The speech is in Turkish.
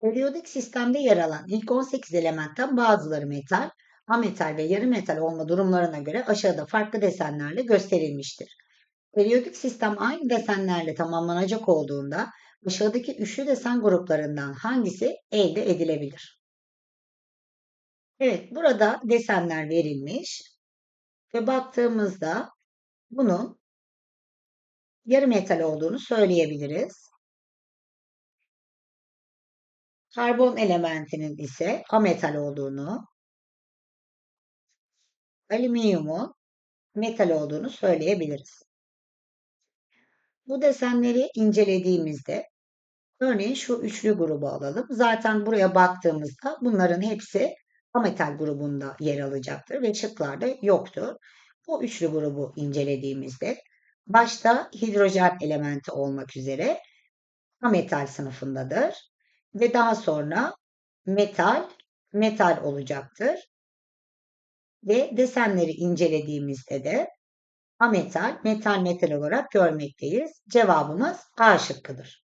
Periyodik sistemde yer alan ilk 18 elementten bazıları metal, ametal ve yarı metal olma durumlarına göre aşağıda farklı desenlerle gösterilmiştir. Periyodik sistem aynı desenlerle tamamlanacak olduğunda aşağıdaki üçlü desen gruplarından hangisi elde edilebilir? Evet, burada desenler verilmiş ve baktığımızda bunun yarı metal olduğunu söyleyebiliriz. Karbon elementinin ise ametal olduğunu, alüminyumun metal olduğunu söyleyebiliriz. Bu desenleri incelediğimizde örneğin şu üçlü grubu alalım. Zaten buraya baktığımızda bunların hepsi ametal grubunda yer alacaktır ve şıklarda yoktur. Bu üçlü grubu incelediğimizde başta hidrojen elementi olmak üzere ametal sınıfındadır ve daha sonra metal metal olacaktır. Ve desenleri incelediğimizde de ametal metal metal olarak görmekteyiz. Cevabımız A şıkkıdır.